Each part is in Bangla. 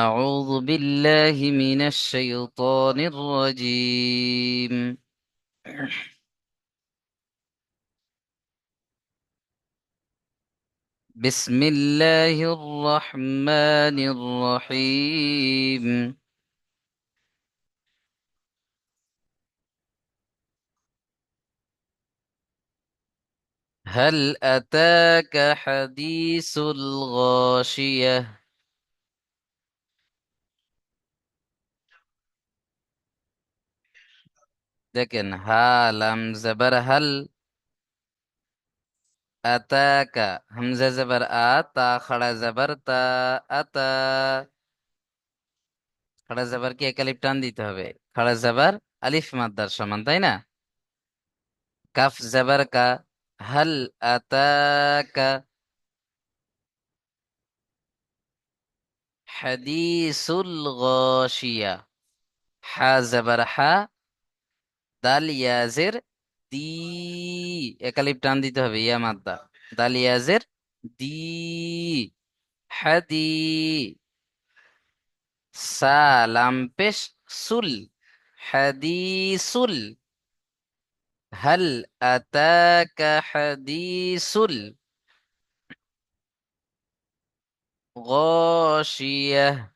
أعوذ بالله من الشيطان الرجيم. بسم الله الرحمن الرحيم. هل أتاك حديث الغاشية؟ দেখেন হা লাম জবর হাল, আতাকা, হামজা, জবর, আ, তা, খড়া, জবর, তা আতা খড়া, জবর কি একালিপ টান দিতে হবে? খড়া, জবর, আলিফ মাদ্দার সমান, তাই না? কাফ, জবর, কা, হাল, আতাকা। হাদিসুল গাশিয়া। হা, জবর, হা দাল ইয়াজের দি একালিপ টান দিতে হবে ইয়া মাদ্দা দাল ইয়াজের দি হাদি সালাম পেশ সুল হাদিসুল هل أتاك حديث الغاشية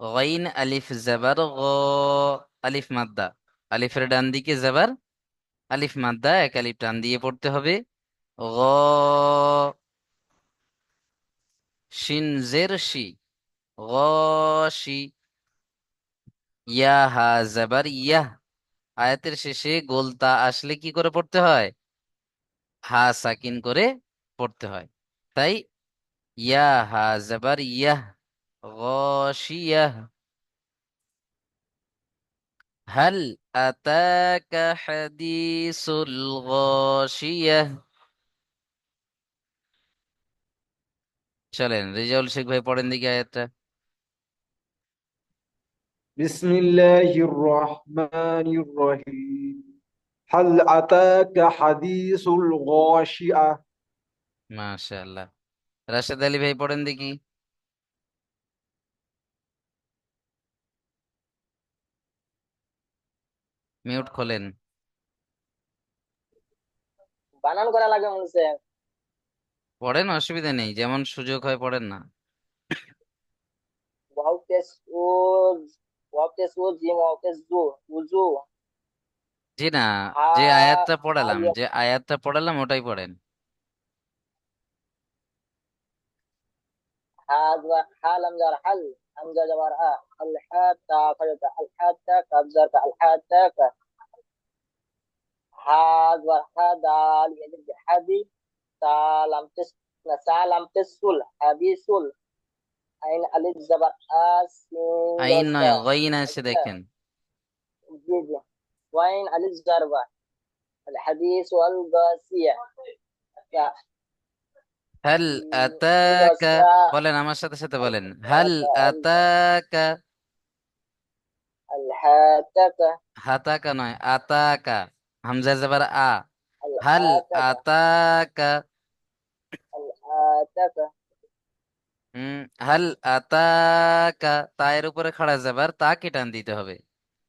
غين ألف زبر غ ألف মাদ্দা আলিফের ডান দিকে জবর আলিফ মাদ্দা, এক আলিফ টান দিয়ে পড়তে হবে। গ, শিন জের শি গশি ইয়া হা জবর ইয়াহ আয়াতের শেষে গোলতা আসলে কি করে পড়তে হয়? হা সাকিন করে পড়তে হয়। তাই ইয়া হা জবর ইয়াহ গশিয়াহ هل أتاك حديث الغاشية চলেন রেজাউল শেখ ভাই পড়েন দিকে আয়াতটা بسم الله الرحمن الرحيم هل أتاك حديث الغاشية মাশাআল্লাহ রাশেদ আলী ভাই পড়েন দেখি মিউট খোলেন। বানান করা লাগে মনে পড়েন অসুবিধা নেই যেমন সুযোগ হয় পড়েন না। জু না যে আয়াতটা পড়ালাম যে আয়াতটা পড়ালাম ওটাই পড়েন। হাল। হামজা জবর আ আল হাতা ফাজা আল হাতা কাবজা আল হাতা কা হা জবর হা দাল ইয়াজিব হাদি তা লাম তেস না সা লাম তেসুল হাবিসুল আইন আলিফ জবর আ সিন আইন জবর নয় তা গইন আছে দেখেন জি জি ওয়াইন আলিফ জারবা الحديث والغاسية হাল إذا আতাকা ساء বলেন আমার সাথে সাথে বলেন হাল আতাকা الحاتك হাতাকা নয় আতাকা হামজা জবর আ। হাল আতাকা। হুম আতাকা। তায়ের উপরে খাড়া জবর তাকে টান দিতে হবে?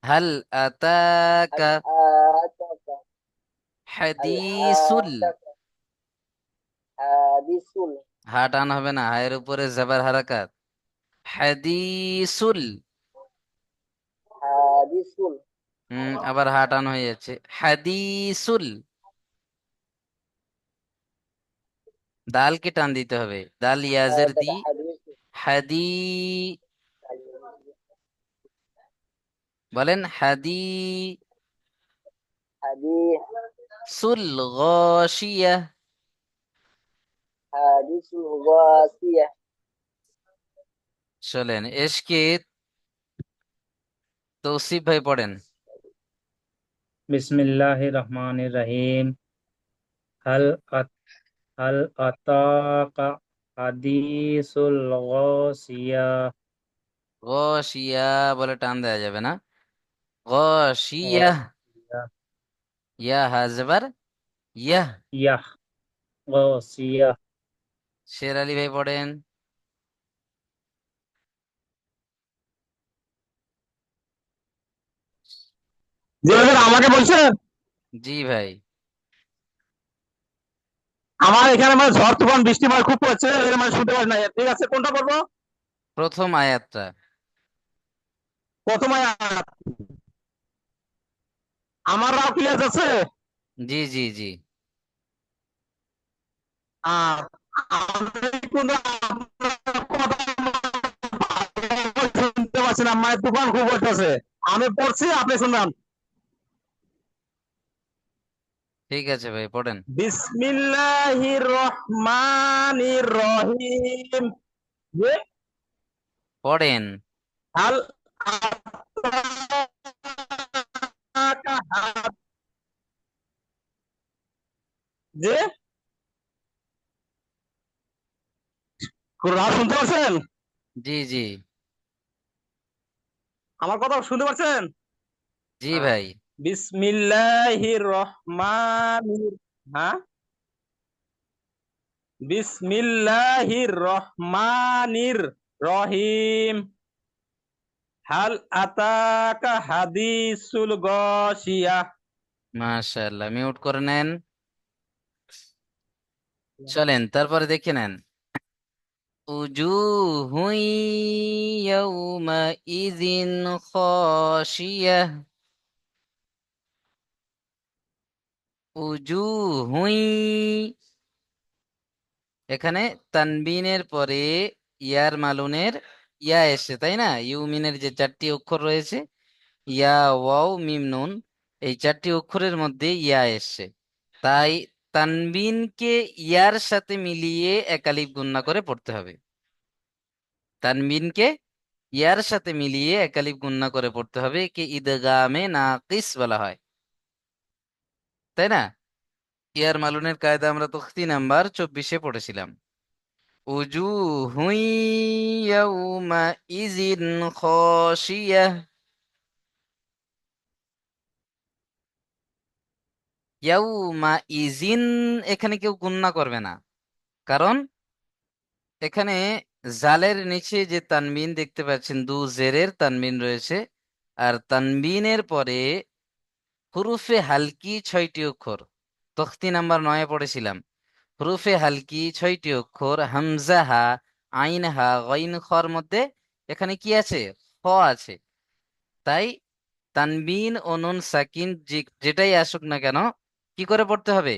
হল আতাকা। হাদিসুল। হাদিসুল। হা টান হবে না হায়ের উপরে জবর হারাকাত। হাদিসুল। হাদিসুল। হুম আবার হাটান হয়ে যাচ্ছে। হাদিসুল। দালকে টান দিতে হবে। দাল ইয়াজের দি। হাদি বলেন হাদি সুল গশিয়া। চলেন এসকে তৌসিফ ভাই পড়েন। বিসমিল্লাহির রহমানির রহিম হাল আত হাল আতাকা হাদিসুল গাসিয়া গশিয়া বলে টান দেওয়া যাবে না গশিয়া গাসিয়া ইয়া হাজবার ইয়াহ ইয়াহ গাসিয়া শের আলী ভাই পড়েন জি আমাকে বলছেন জি ভাই। আমার এখানে মানে ঝড় তুফান বৃষ্টি মানে খুব পড়ছে এর মানে শুনতে পারি না। ঠিক আছে কোনটা বলব প্রথম আয়াতটা। প্রথম আয়াত। আমার রাও ক্লিয়ার আছে? জি জি জি। আর শুনতে পাচ্ছি না মানে তুফান খুব পড়তেছে। আমি পড়ছি আপনি শুনলাম ঠিক আছে ভাই পড়েন। বিসমিল্লাহির রহমানির রহিম পড়েন। হাল যে শুনতে পাচ্ছেন জি জি আমার কথা শুনতে পাচ্ছেন জি ভাই বিসমিল্লাহির রহমানির হ্যাঁ? বিসমিল্লাহির রহমানির রহিম হাল আতাকা হাদিসুল গশিয়া। মাশাআল্লাহ মিউট করে নেন। চলেন তারপরে দেখে নেন। উজুহুন ইয়াউমাইযিন খাশিয়াহ উজুহুন এখানে তানবিনের পরে ইয়ার মালুনের ইয়া এসছে, তাই না? ইউমিনের যে চারটি অক্ষর রয়েছে, ইয়া, ওয়াও, মিম, নুন, এই চারটি অক্ষরের মধ্যে ইয়া এসছে। তাই তানবিনকে ইয়ার সাথে মিলিয়ে একালিফ গুণনা করে পড়তে হবে। তানবিনকে ইয়ার সাথে মিলিয়ে একালিফ গুণনা করে পড়তে হবে একে ইদগামে নাকিস বলা হয়। তাই না? ইয়ার মালুনের কায়দা আমরা তখতি নাম্বার চব্বিশে পড়েছিলাম। উজুহুন ইয়াউমাইযিন খাশিয়াহ ইয়াউমা ইজিন এখানে কেউ গুণনা করবে না। কারণ এখানে জালের নিচে যে তানবিন দেখতে পাচ্ছেন, দু জেরের তানবিন রয়েছে। আর তানবিনের পরে হুরুফে হালকি ছয়টি অক্ষর। তখতি নাম্বার নয়ে পড়েছিলাম। হুরুফে হালকি ছয়টি অক্ষর, হামজা হা, আইন হা, গইন খর মধ্যে এখানে কি আছে? খ আছে। তাই তানবিন ও নুন সাকিন যেটাই আসুক না কেন, কি করে পড়তে হবে?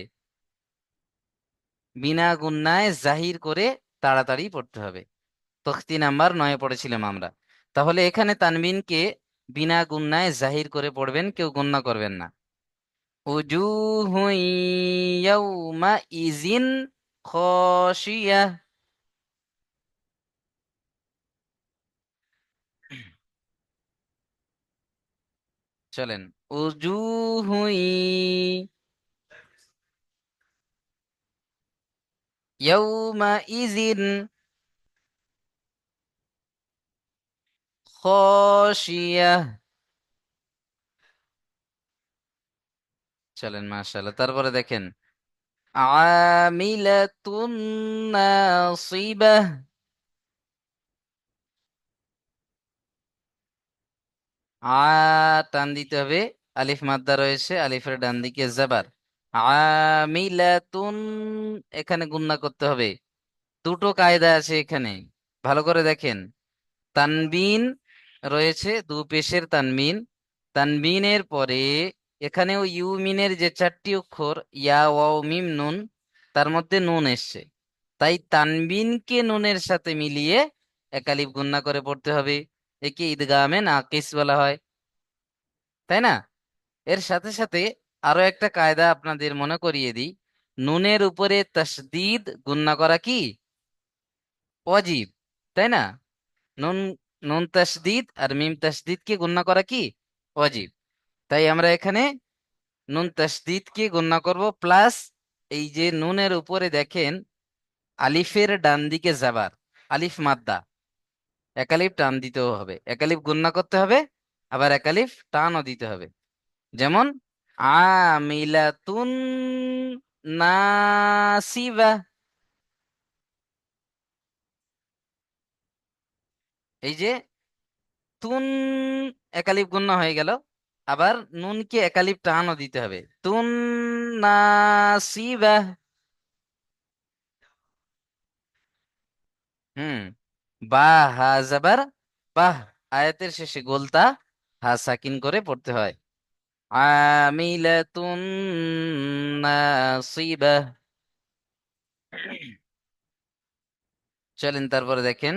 বিনা গুন্নায় জাহির করে তাড়াতাড়ি পড়তে হবে। তখতি নাম্বার নয়ে পড়েছিলাম আমরা। তাহলে এখানে তানবিনকে বিনা গুন্নায় জাহির করে পড়বেন, কেউ গুন্না করবেন না। উজুহুন ইয়াউমাইযিন খাশিয়াহ চলেন। উজুহুন ইয়াউমাইযিন চলেন মাশাআল্লাহ, তারপরে দেখেন। টান দিতে হবে। আলিফ মাদ্দা রয়েছে, আলিফের ডান দিকে জাবার। আমিলাতুন, এখানে গুন্না করতে হবে। দুটো কায়দা আছে এখানে। ভালো করে দেখেন। তানবিন রয়েছে দু পেশের তানমিন। তানবিনের পরে এখানেও ইউমিনের যে চারটি অক্ষর, ইয়া, ওয়াও, মিম, নুন, তার মধ্যে নুন এসছে। তাই তানবিনকে নুনের সাথে মিলিয়ে একালিফ গুন্না করে পড়তে হবে। একে ঈদগামে নাকিস বলা হয়। তাই না? এর সাথে সাথে আরও একটা কায়দা আপনাদের মনে করিয়ে দিই। নুনের উপরে তাসদিদ গুন্না করা কি? ওয়াজিব। তাই না? নুন নুন তাসদিদ আর মিম তাসদিদকে গুন্না করা কি? ওয়াজিব তাই আমরা এখানে নুন তাসদিদকে গুন্না করব, প্লাস এই যে নুনের উপরে দেখেন, আলিফের ডান দিকে জাবার, আলিফ মাদ্দা। একালিফ টান দিতেও হবে। একালিফ গুন্না করতে হবে, আবার একালিফ টানও দিতে হবে। যেমন, আমিলাতুন নাসিবা। এই যে তুন একালিফ গুন্না হয়ে গেল, আবার নুনকে একালিপ টানও দিতে হবে। তুন নাসিবাহ হুম, বা, হা, জাবার, বাহ, আয়াতের শেষে গোলতা, হা, সাকিন করে পড়তে হয়। আমিলাতুন নাসিবাহ চলেন তারপরে দেখেন।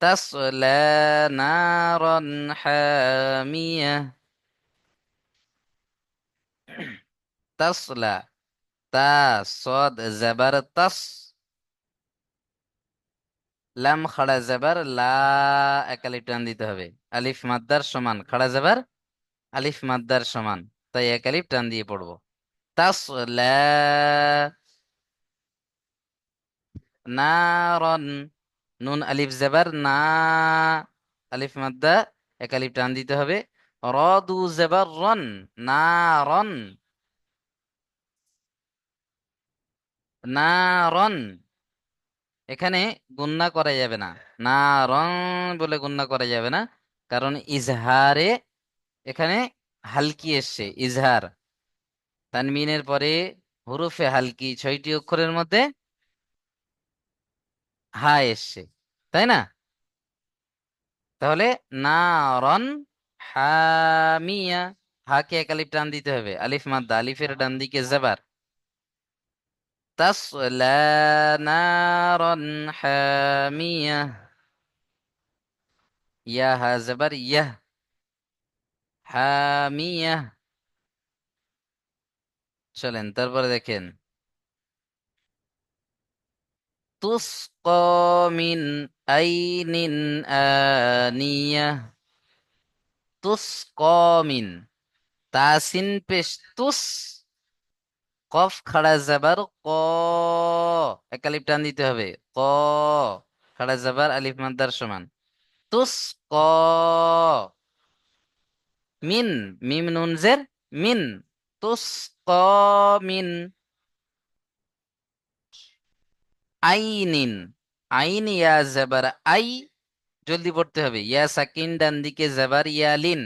তাসলা নারান হামিয়া তাসলা তা সদ, জাবার, তাস লাম খাড়া জাবার লা একালিপ টান দিতে হবে। আলিফ, মাদ্দার সমান, খাড়া, জাবার আলিফ মাদ্দার সমান তাই একালিপ টান দিয়ে পড়ব। তাসলা, নারন নুন, আলিফ, জেবার, না, আলিফ মাদ্দা, এক আলিফ টান দিতে হবে। রদু জাবার রন। নারন নারন এখানে গুন্না করা যাবে না। নারন বলে গুন্না করা যাবে না। কারণ ইজহারে এখানে হালকি এসছে, ইজহার। তানমিনের পরে হুরুফে হালকি, ছয়টি অক্ষরের মধ্যে হা এসছে, তাই না? তাহলে নারন হামিয়া, হাকে এক আলিফ টান দিতে হবে। আলিফ মাদ্দা, আলিফের ডান দিকে জাবার। নারন হামিয়া ইয়া হা জাবার, ইয়াহ হামিয়া। চলেন, তারপরে দেখেন। তুসকা মিন আইনিন, আনিয়া। তুসকা মিন তাসিন পেশ, তুস, কফ খাড়া জাবার ক। এক আলিফ টান দিতে হবে। ক, খাড়া জাবার আলিফ মাদ্দার সমান। তুস ক মিন, মিম নুন মিন। তুস ক মিন আইনিন, আইন ইয়া জাবার আই, জলদি পড়তে হবে। ইয়া সাকিন ডান দিকে জাবার ইয়া লিন,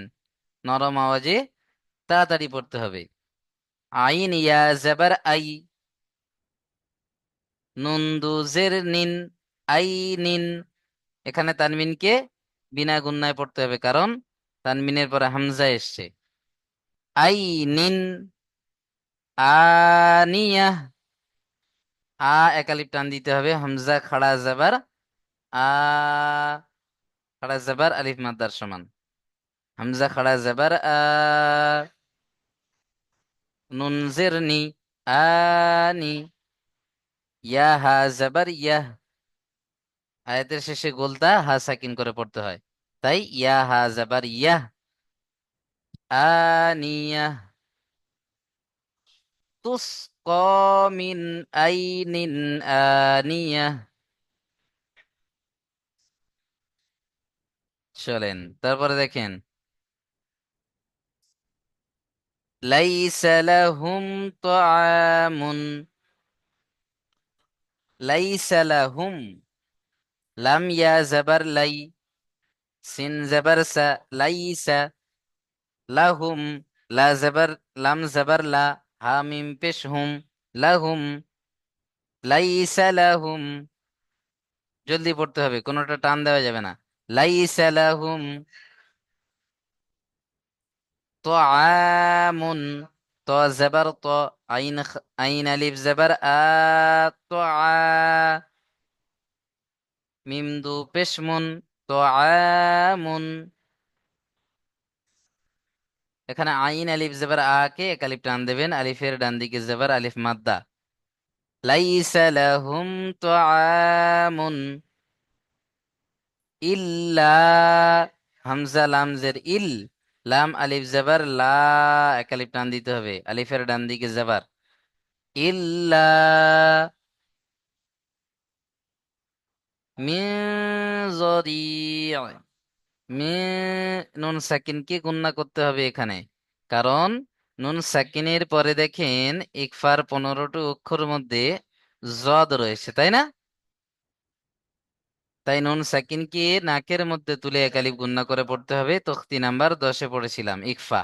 নরম আওয়াজে তাড়াতাড়ি পড়তে হবে। আইন ইয়া জাবার আই নুন দু জের নিন, আই নিন। এখানে তানমিনকে বিনা গুন্নায় পড়তে হবে, কারণ তানমিনের পরে হামজা এসছে। আই নিন আনিয়া আ একালিপ টান দিতে হবে, হামজা, খাড়া, জাবার, আ, খাড়া, জাবার, আলিফ মাদ্দার সমান। হামজা, খাড়া, জাবার, আ, নুন জিরনি আনি ইয়া, হা, জাবার ইয়াহ আয়াতের শেষে গোলতা হা, সাকিন করে পড়তে হয়। তাই ইয়া, হা, জাবার ইয়াহ আনিয়া তুসকা মিন আইনিন আনিয়া চলেন, তারপরে দেখেন। লাইসা লাহুম তাআমুন লাইসা লাহুম লাম ইয়া জাবার লাই সিন জাবার সা লাইসা লাহুম লা জাবার লাম জাবার লা হা মিম পেশ হুম লাহুম, লাইসা লাহুম। জলদি পড়তে হবে, কোনোটা টান দেওয়া যাবে না। লাইসা লাহুম। তাআমুন ত ত আইন আইন আলিফ জাবার, আ, তাআ। মিম দু পেশমুন, তাআমুন। এখানে আইন আলিফ জাবার আ কে? এক আলিফ টান দেবেন। আলিফের ডান দিকে জাবার আলিফ মাদ্দা। লাইসা লাহুম তাআমুন ইল্লা হামজা লাম জের ইল। লাম আলিফ জাবার লা এক আলিফ টান দিতে হবে। আলিফের ডান দিকে জাবার। ইল্লা মিন জরি' মিন নুন সাকিনকে গুণনা করতে হবে এখানে। কারণ নুন সাকিনের পরে দেখেন ইকফার পনেরোটি অক্ষর মধ্যে জদ রয়েছে, তাই না? তাই নুন সাকিনকে নাকের মধ্যে তুলে একালিফ গুণনা করে পড়তে হবে। তখতি নাম্বার দশে পড়েছিলাম, ইকফা।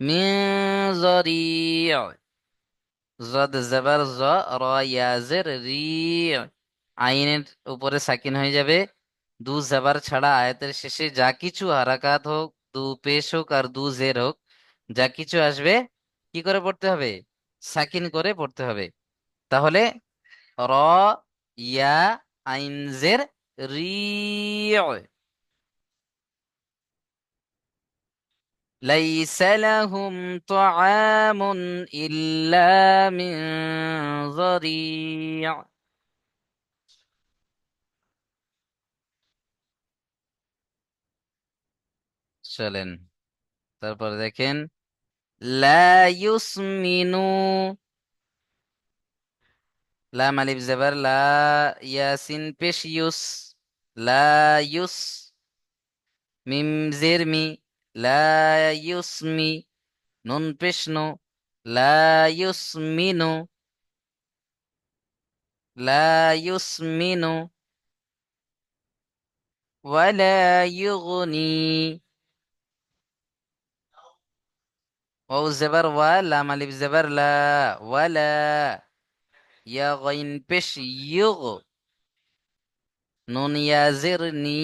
মিন যরি' জদ জবর জ র ইয়াজের রি আইনের উপরে সাকিন হয়ে যাবে। দু জবর ছাড়া আয়াতের শেষে যা কিছু হারাকাত হোক দু পেশ হোক আর দু জের হোক যা কিছু আসবে কি করে পড়তে হবে সাকিন করে পড়তে হবে তাহলে র ইয়া আইন জের রি ليس لهم طعام إلا من ضريع চলেন তারপর দেখেন লা ইউসমিনু লাম আলিফ জবর লা ইয়াসিন পেশ ইউস লা ইউস মিম জের মি লা ইউসমি নুন পেশ নু লা ইউসমিনু লা ইউসমিনু ওয়ালা ইউগনি ওয়াও জবর ওয়া লাম আলিফ জবর লা ওয়ালা ইয়া গাইন পেশ ইউগ নুন ইয়া জের নি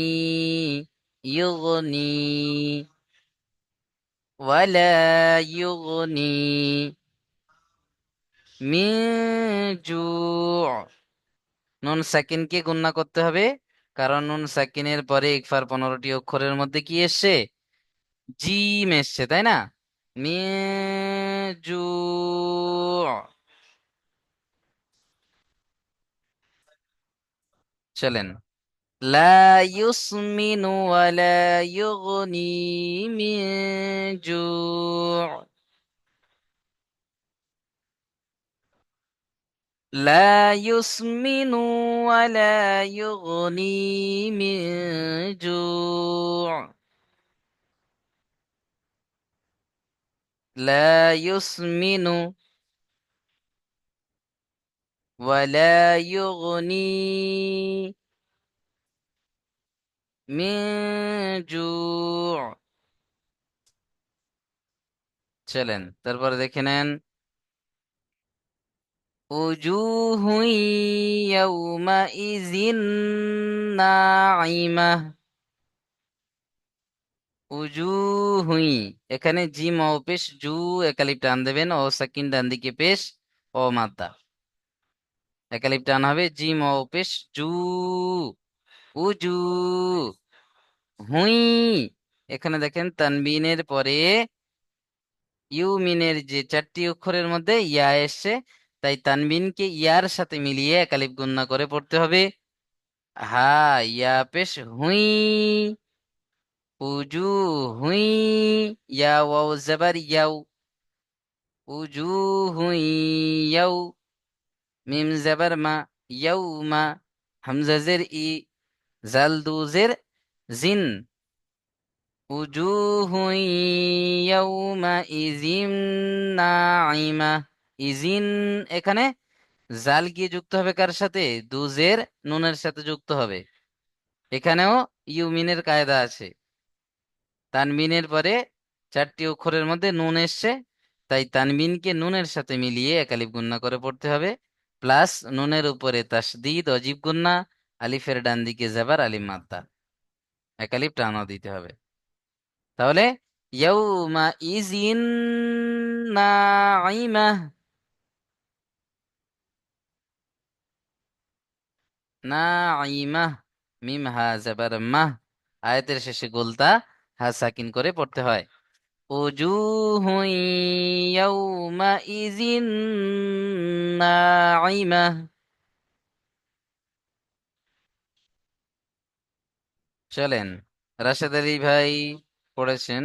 ইউগনি ওয়ালা ইউগনি মিন জু' নুন সাকিনকে গুণনা করতে হবে কারণ নুন সাকিনের পরে ইকফার পনেরোটি অক্ষরের মধ্যে কি এসছে? জিম এসছে, তাই না? মিন জু' চলেন লা ইউসমিনু ওয়ালা ইউগনি মিন জু' لا يسمن ولا يغني من جوع لا يسمن ولا يغني من جوع চলেন তারপরে দেখে নেন وجوه يومئذ ناعمة উজু উজুহুই এখানে জিম ও পেশ, জু একালিপ টান দেবেন, ও সাকিন ডান দিকে পেশ, ও মাদ্দা একালিপ টান হবে, জিম ও পেশ, জু। উজু হুই। এখানে দেখেন, তানবিনের পরে ইউ মিনের যে চারটি অক্ষরের মধ্যে ইয়া এসছে, তাই তানবিনকে ইয়ার সাথে মিলিয়ে একালিপ গুন্না করে পড়তে হবে। হা, ইয়া, পেশ, হুই। উজু হুই ইয়া ওয়াও জবর ইয়াউ উজু হুই ইয়াউ মিম জবর মা ইয়াউ মা হামজা জের ই জাল দু জের জিন। উজুহু ইয়াউমাইযিন নাঈমা, ইজিন এখানে জাল গিয়ে যুক্ত হবে কার সাথে? দুজের নুনের সাথে যুক্ত হবে। এখানেও ইউমিনের কায়দা আছে। তানমিনের পরে চারটি অক্ষরের মধ্যে নুন এসছে। তাই তানমিনকে নুনের সাথে মিলিয়ে একালিফ গুন্না করে পড়তে হবে। প্লাস নুনের উপরে তাসদিদ, অজীব গুন্না আলিফের ডান দিকে জাবার, আলিম মাদ্দা একালিফ টানও দিতে হবে। তাহলে, ইয়াউমা ইজিন নাঈমা। নাঈমা মিম হা জাবার মাহ আয়াতের শেষে গোলতা হা সাকিন করে পড়তে হয়। চলেন রাশেদ আলী ভাই পড়েছেন।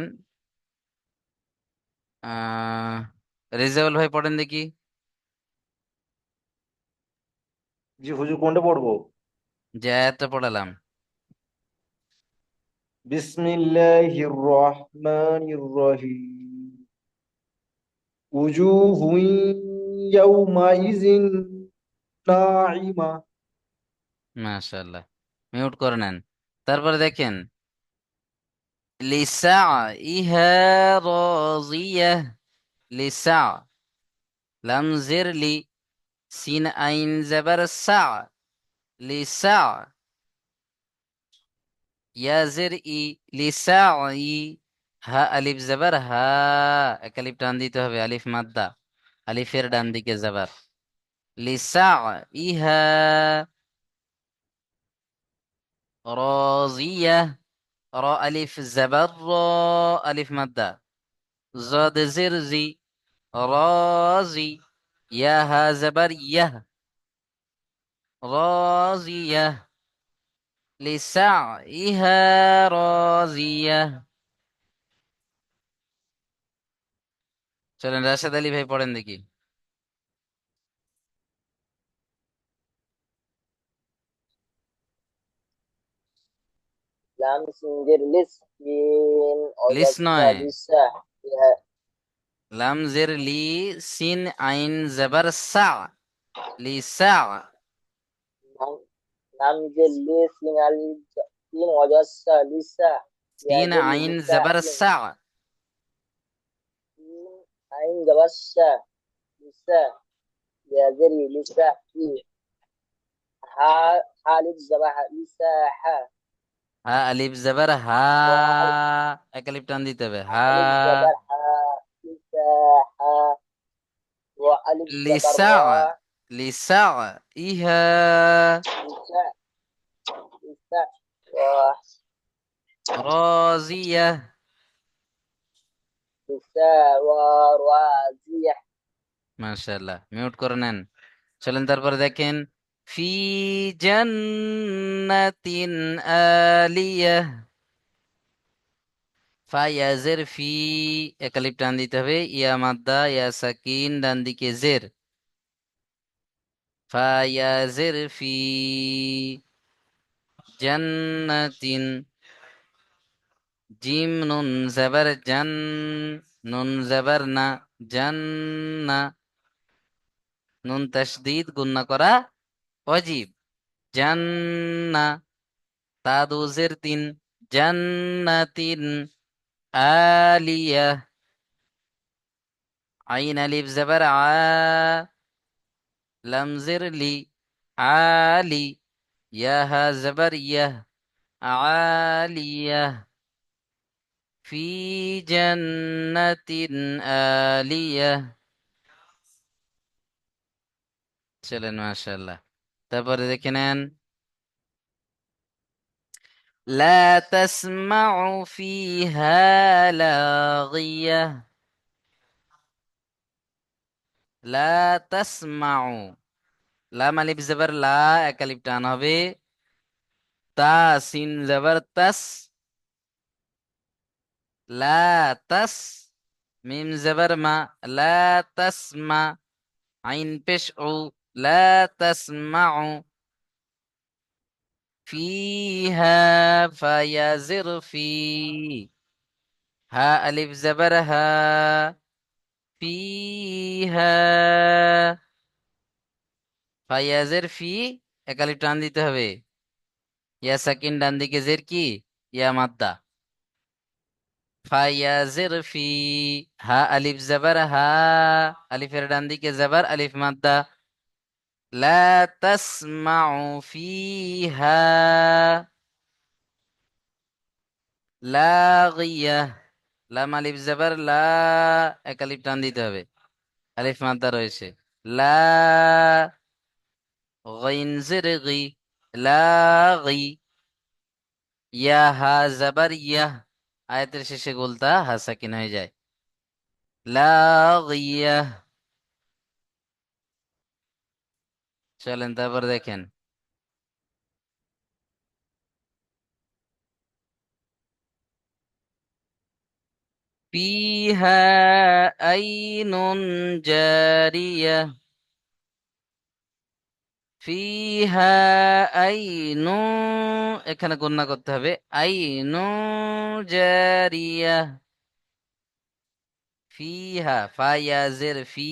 আহ রেজাউল ভাই পড়েন দেখি। জি হুজুর কোনটা পড়ব? যে আয়াতটা পড়ালাম। বিসমিল্লাহির রহমানির রহিম উজুহুন ইয়াউমাইযিন নাঈমা মাশাআল্লাহ মিউট করে নেন তারপরে দেখেন। লিসাইহা রাজিয়াহ লিসা লাম জের লি সিন আইন জবর সা লিসা ইয়া জের ই লিসাই হা আলিফ জবর হা এক আলিফ টান দিতে হবে আলিফ মাদ্দা আলিফের ডান দিকে জবর লিসাইহা রাজিয়া র আলিফ জবর র আলিফ মাদ্দা জদ জের জি রাজি ইয়া হা জবর ইয়াহ রাজিয়া লিসাইহা রাজিয়া চলেন রাশেদ আলী ভাই পড়েন দেখি। লাম সিনজের লিস লিস নয়। লাম জের লি সিন আইন জবর সা লিসা নাম যে লি সিন আলি সিন ওয়াজাসা লিসা সিন আইন জবর সা সিন আইন জাবাসা লিসা ইয়াজরি লিসা ই হা হালিফ জাবাহা লিসা হা হা আলিফ জবর হা এক আলিফ টান দিতে হবে হা ألف زبر حاء مساحة وألف زبر লিসা را লিসা ইহা مساء مساء و- রাজিয়া مساء ورازية মাশাআল্লাহ মিউট করে নেন চলেন তারপরে দেখেন ফি জান্নাতিন আলিয়াহ ফায়াজের ফি একালিপ টান দিতে হবে ইয়া মাদ্দা ইয়া সাকিন ডান দিকে জের ফি জান্নাতিন জিম নুন জবর জান নুন জবর না জান্না নুন তশদিদ গুন্না করা অজীব। জান্না তাদু জের তিন। জান্নাতিন আলিয়া আইন আলিফ জবর আ লাম জের লি আলি ইয়াহা জবর ইয়াহ আলিয়া في جنة آلية চলেন মাশাআল্লাহ তারপরে দেখে নেন لا تسمع فيها لاغية لا تسمع লাম আলিফ জবর লা এক আলিফ টান হবে তা সিন জবর তাস লা তাস মিম জবর মা লা তাসমা আইন পেশ উ লা তাসমাউ فيها فيزر في ها ألف زبر ها فيها ফায়াজের ফি একালিফ টান দিতে হবে ইয়া সাকিন ডান দিকে জের কি ইয়া মাদ্দা ফায়াজের ফি হা আলিফ জবর হা আলিফের ডান দিকে জবর আলিফ মাদ্দা লা তাসমাউ ফিহা লাগিয়া লাম আলিফ জাবার, লা এক আলিফ টান দিতে হবে। আলিফ মাদ্দা রয়েছে। লা গাইন লা ইয়া হা জাবার, ইয়া। আয়াতের শেষে গোলতা হাসাকিন হয়ে যায়। লা গিয়া চলেন, তারপর দেখেন। ফিহা আইনুন জারিয়া ফিহা আইনু এখানে গণনা করতে হবে। আইনু জারিয়া ফিহা ফায়াজের ফি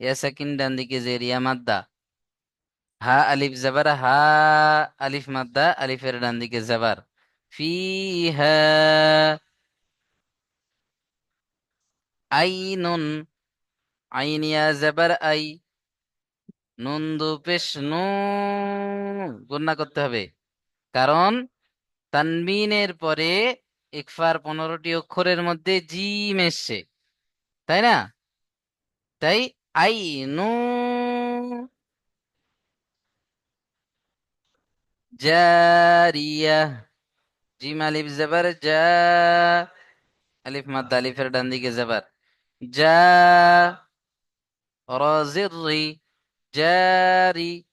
ইয়া সাকিন ডান দিকে জেরিয়া মাদ্দা। হা আলিফ জবর, হা আলিফ মাদ্দা, আলিফের ডান দিকে জবর। ফিহা আইনুন আইন ইয়া জাবার আই। নুন দু পেশ নু গুণা করতে হবে। কারণ তানবিনের পরে ইকফার পনেরোটি অক্ষরের মধ্যে জিম এসছে, তাই না? তাই আই নু জারিয়া। জিম আলিফ জবর জা, আলিফ মাদ আলিফের ডান দিকে জবর। جا رازري جاري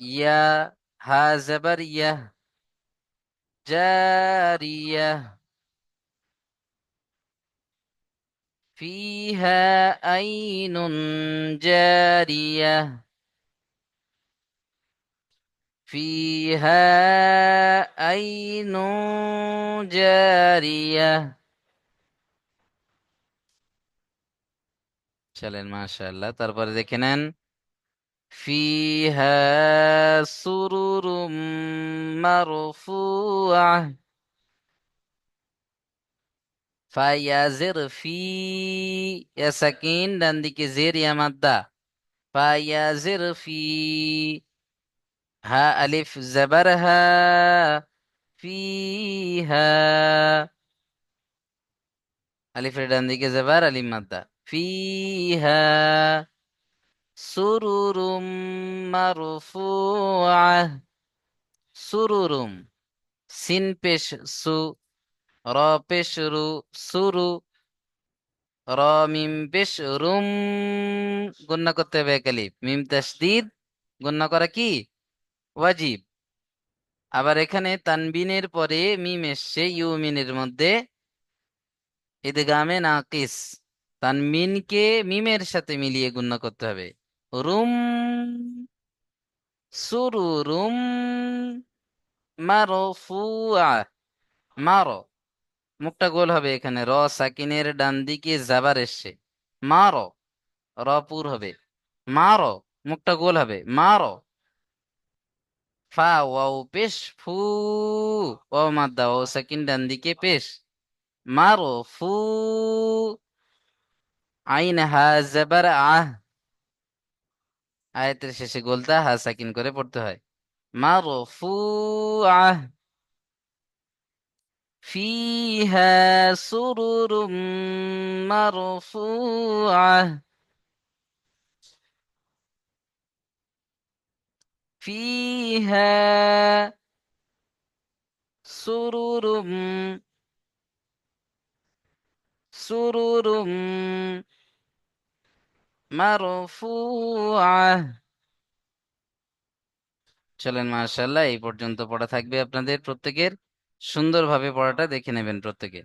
يا هازبرية جارية. فيها عين جارية. فيها عين جارية. চলেন মাশাআল্লাহ তারপরে দেখে নেন ফিহা সুরুরুম মারফুআ ফায়াজির ফি ইয়া সাকিন ডান দিকে জের ইয়া মাদ্দা ফায়াজির ফি হা আলিফ জাবারহা ফিহা আলিফের ডান দিকে জাবার আলিম মাদ্দা ফিহা সুরুরুম মারফুআ সুরুরুম সিন পেশ সু র পেশ রু সুরু র মিম পেশ রুম গুন্না করতে হবে এক মিম তাসদিদ গুন্না করা কি ওয়াজিব আবার এখানে তানবিনের পরে মিম এসছে ইউমিনের মধ্যে। ইদগামে নাকিস। তানমিনকে মিমের সাথে মিলিয়ে গুন্না করতে হবে। রুম, সুরু রুম, মারো মারফুআ মারো। মুখটা গোল হবে এখানে। র সাকিনের ডান দিকে জাবার এসছে। মারো। র পুর হবে। মারো। মুখটা গোল হবে। মারো। ফা, ওয়াও, পেশ, ফু ও মাদ্দা ও সাকিন ডান দিকে পেশ। মারো, ফু আইন হা জেবার আহ আয়াতের শেষে গোলদা হা সাকিন করে পড়তে হয়। মারফুআহ। ফিহা সুরুরুম মারফুআহ। ফিহা সুরুরুম সুরুরুম মারফুআহ চলেন মাশাআল্লাহ এই পর্যন্ত পড়া থাকবে আপনাদের প্রত্যেকের। সুন্দরভাবে পড়াটা দেখে নেবেন প্রত্যেকের।